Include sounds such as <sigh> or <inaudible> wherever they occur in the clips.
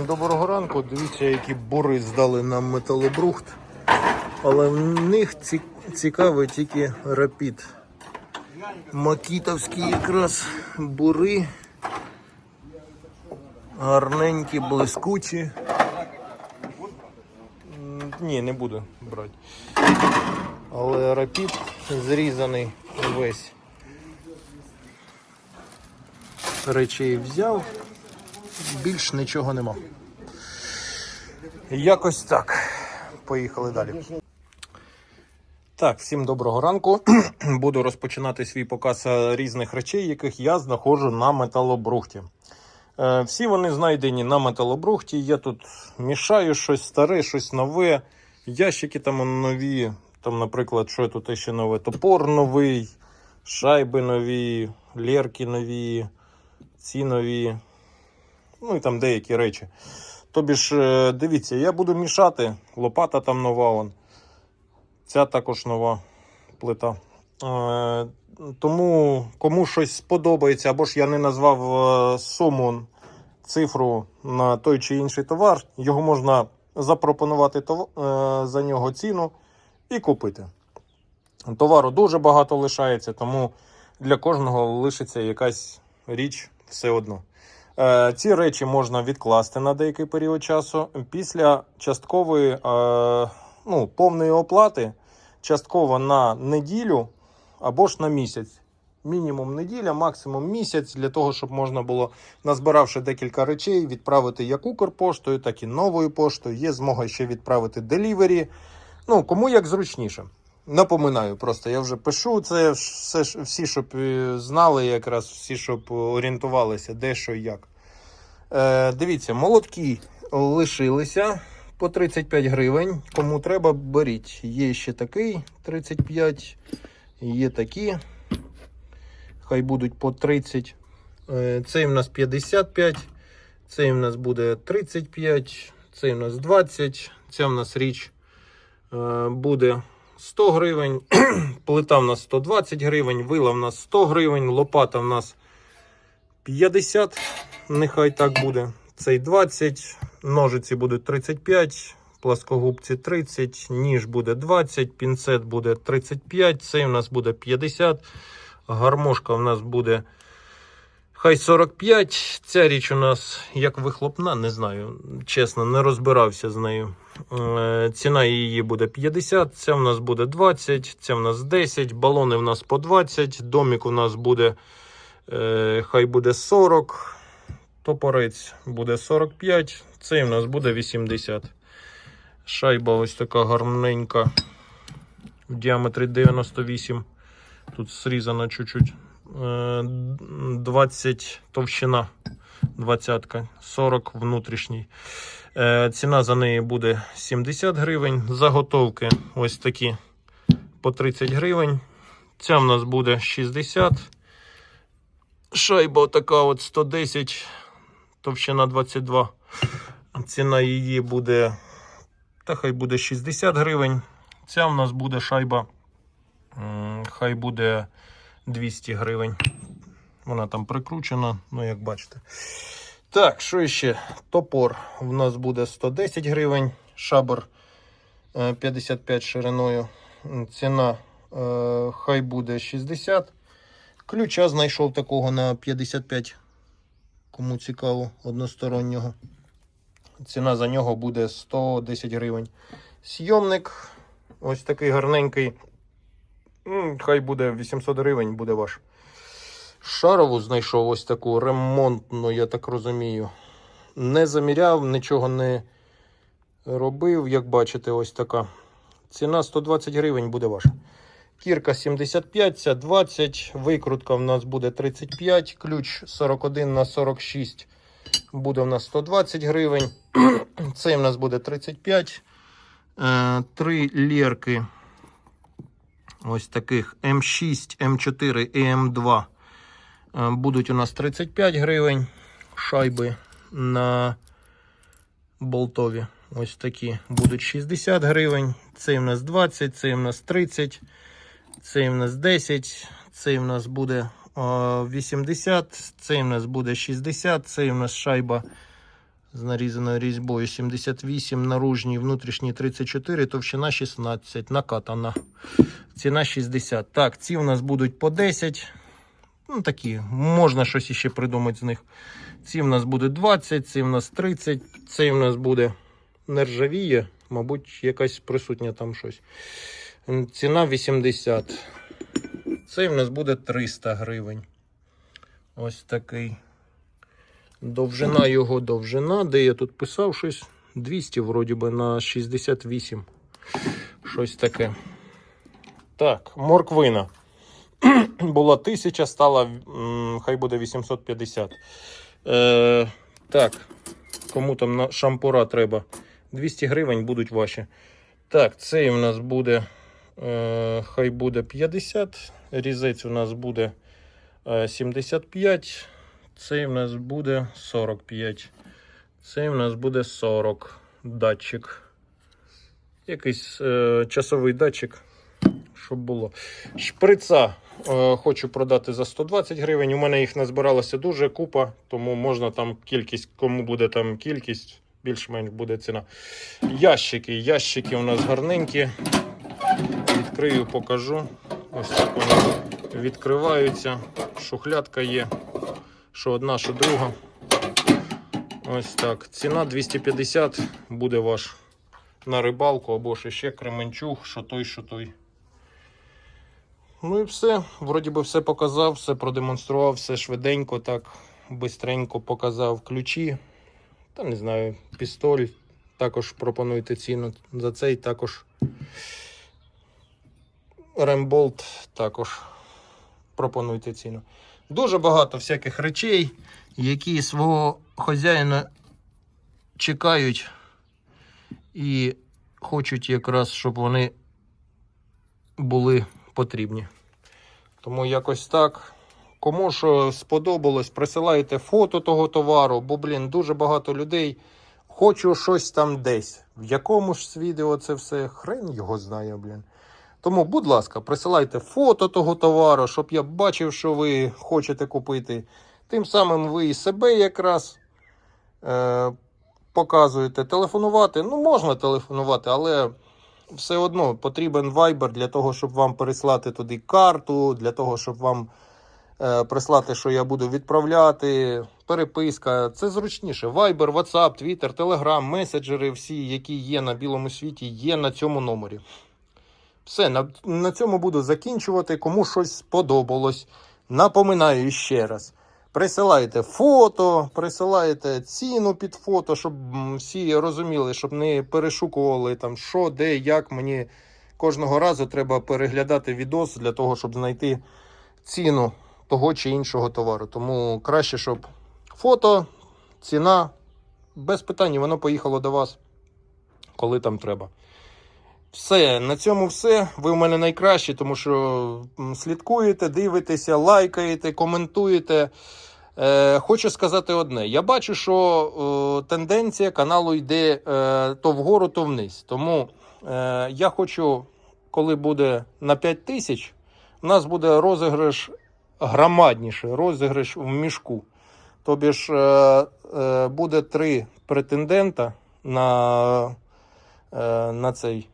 Всім доброго ранку. Дивіться, які бури здали нам металобрухт. Але в них цікавий тільки рапід. Макітовські якраз бури. Гарненькі, блискучі. Ні, не буду брати. Але рапід зрізаний весь. Речей взяв, більш нічого нема. Якось так. Поїхали далі. Так, всім доброго ранку. <clears throat> Буду розпочинати свій показ е, різних речей, яких я знаходжу на металобрухті. Е, Всі вони знайдені на металобрухті. Я тут мішаю щось старе, щось нове. Ящики там нові. Там, наприклад, що тут ще нове? Топор новий, шайби нові, лєрки нові, ці нові. Ну і там деякі речі. Тобі ж, е, дивіться, я буду мішати. Лопата там нова. Вон. Ця також нова плита. Е, тому кому щось сподобається, або ж я не назвав е, суму, цифру на той чи інший товар, його можна запропонувати тов- е, за нього ціну і купити. Товару дуже багато лишається, тому для кожного лишиться якась річ все одно. Е, Ці речі можна відкласти на деякий період часу. Після часткової е, ну, повної оплати, частково на неділю або ж на місяць. Мінімум неділя, максимум місяць, для того, щоб можна було, назбиравши декілька речей, відправити як Укрпоштою, так і новою поштою. Є змога ще відправити делівері. Ну, кому як зручніше. Напоминаю, просто я вже пишу це все, всі, щоб е, знали, якраз всі, щоб орієнтувалися, де що і як. Е, дивіться, молотки лишилися по 35 гривень. Кому треба, беріть. Є ще такий 35, є такі. Хай будуть по 30. Е, цей в нас 55, цей в нас буде 35, цей в нас 20, ця в нас річ е, буде 100 гривень, <clears throat> плита в нас 120 гривень, вила в нас 100 гривень, лопата в нас 50, нехай так буде. Цей 20, ножиці будуть 35, пласкогубці 30, ніж буде 20, пінцет буде 35, цей у нас буде 50, гармошка в нас буде хай 45. Ця річ у нас як вихлопна, не знаю, чесно, не розбирався з нею. Е, Ціна її буде 50, ця в нас буде 20, ця в нас 10, балони в нас по 20, домік у нас буде, е, хай буде 40, топорець буде 45, цей у нас буде 80. Шайба ось така гарненька в діаметрі 98. Тут зрізано чуть-чуть. Е, 20 товщина, 20, 40 внутрішній. Е, Ціна за неї буде 70 гривень. Заготовки ось такі по 30 гривень. Ця в нас буде 60. Шайба така от 110, товщина 22. Ціна її буде, та хай буде 60 гривень. Ця в нас буде шайба, хай буде 200 гривень. Вона там прикручена, ну як бачите. Так, що ще? Топор у нас буде 110 гривень, шабр е, 55 шириною. Ціна е, хай буде 60. Ключа знайшов такого на 55. Кому цікаво, одностороннього. Ціна за нього буде 110 гривень. Сйомник ось такий гарненький. Хай буде 800 гривень, буде ваш. Шарову знайшов ось таку ремонтну, я так розумію. Не заміряв, нічого не робив, як бачите, ось така. Ціна 120 гривень буде ваша. Кірка 75, ця 20, викрутка в нас буде 35, ключ 41 на 46 буде в нас 120 гривень. <clears throat> Цей в нас буде 35. Е, Три лірки ось таких М6, М4 і М2 е, будуть у нас 35 гривень. Шайби на болтові. Ось такі будуть 60 гривень. Цей в нас 20, цей в нас 30, цей в нас 10, цей в нас буде е, 80, цей в нас буде 60, цей в нас шайба з нарізаною різьбою 78, наружній, внутрішній 34, товщина 16, накатана. Ціна 60. Так, ці у нас будуть по 10. Ну, такі, можна щось іще придумати з них. Ці в нас буде 20, ці в нас 30, цей в нас буде нержавіє, мабуть, якась присутня там щось. Ціна 80. Цей в нас буде 300 гривень. Ось такий. Довжина його довжина, де я тут писав щось 200, вроді би, на 68. Щось таке. Так, морквина. <clears throat> Була 1000, стала, хай буде 850. Е, так, кому там на шампура треба. 200 гривень будуть ваші. Так, цей у нас буде, хай буде 50. Різець у нас буде е, 75. Цей у нас буде 45. Цей у нас буде 40 датчик. Якийсь е, часовий датчик, щоб було. Шприца е, хочу продати за 120 гривень. У мене їх назбиралося дуже купа, тому можна там кількість, кому буде там кількість, більш-менш буде ціна. Ящики. Ящики у нас гарненькі. Відкрию, покажу. Ось так вони відкриваються. Шухлядка є. Що одна, що друга. Ось так. Ціна 250 буде ваш на рибалку або ж ще Кременчуг, що той, що той. Ну і все. Вроді би все показав, все продемонстрував, все швиденько, так, бистренько показав ключі. Та не знаю, пістоль. Також пропонуйте ціну за цей також. Ремболт також пропонуйте ціну. Дуже багато всяких речей, які свого хазяїна чекають і хочуть якраз, щоб вони були потрібні. Тому якось так. Кому що сподобалось, присилайте фото того товару, бо, блін, дуже багато людей. Хочу щось там десь. В якому ж відео це все хрен його знає, блін. Тому, будь ласка, присилайте фото того товару, щоб я бачив, що ви хочете купити. Тим самим ви і себе якраз е, показуєте. Телефонувати. Ну, можна телефонувати, але все одно потрібен Viber для того, щоб вам переслати туди карту, для того, щоб вам е, прислати, що я буду відправляти. Переписка. Це зручніше. Viber, WhatsApp, Twitter, Telegram, меседжери, всі, які є на білому світі, є на цьому номері. Все, на, на цьому буду закінчувати. Кому щось сподобалось. Напоминаю ще раз. Присилайте фото, присилайте ціну під фото, щоб всі розуміли, щоб не перешукували там що, де, як. Мені кожного разу треба переглядати відос для того, щоб знайти ціну того чи іншого товару. Тому краще, щоб фото, ціна, без питань, воно поїхало до вас, коли там треба. Все, на цьому все. Ви в мене найкращі, тому що слідкуєте, дивитеся, лайкаєте, коментуєте. Е, хочу сказати одне: я бачу, що е, тенденція каналу йде е, то вгору, то вниз. Тому е, я хочу, коли буде на 5 тисяч, у нас буде розіграш громадніший, розіграш в мішку. Тобі ж е, е, буде три претендента на, е, на цей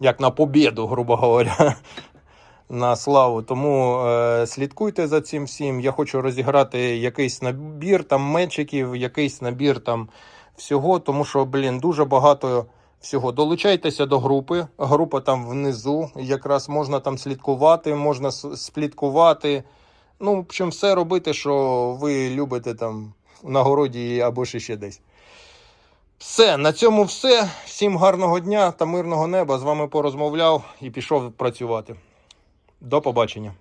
як на побіду, грубо говоря, <laughs> на славу. Тому е, слідкуйте за цим всім. Я хочу розіграти якийсь набір там мечиків, якийсь набір там всього, тому що, блін, дуже багато всього. Долучайтеся до групи. Група там внизу. Якраз можна там слідкувати, можна с- спліткувати. Ну, в общем, все робити, що ви любите там на городі або ще десь. Все, на цьому все. Всім гарного дня та мирного неба. З вами порозмовляв і пішов працювати. До побачення.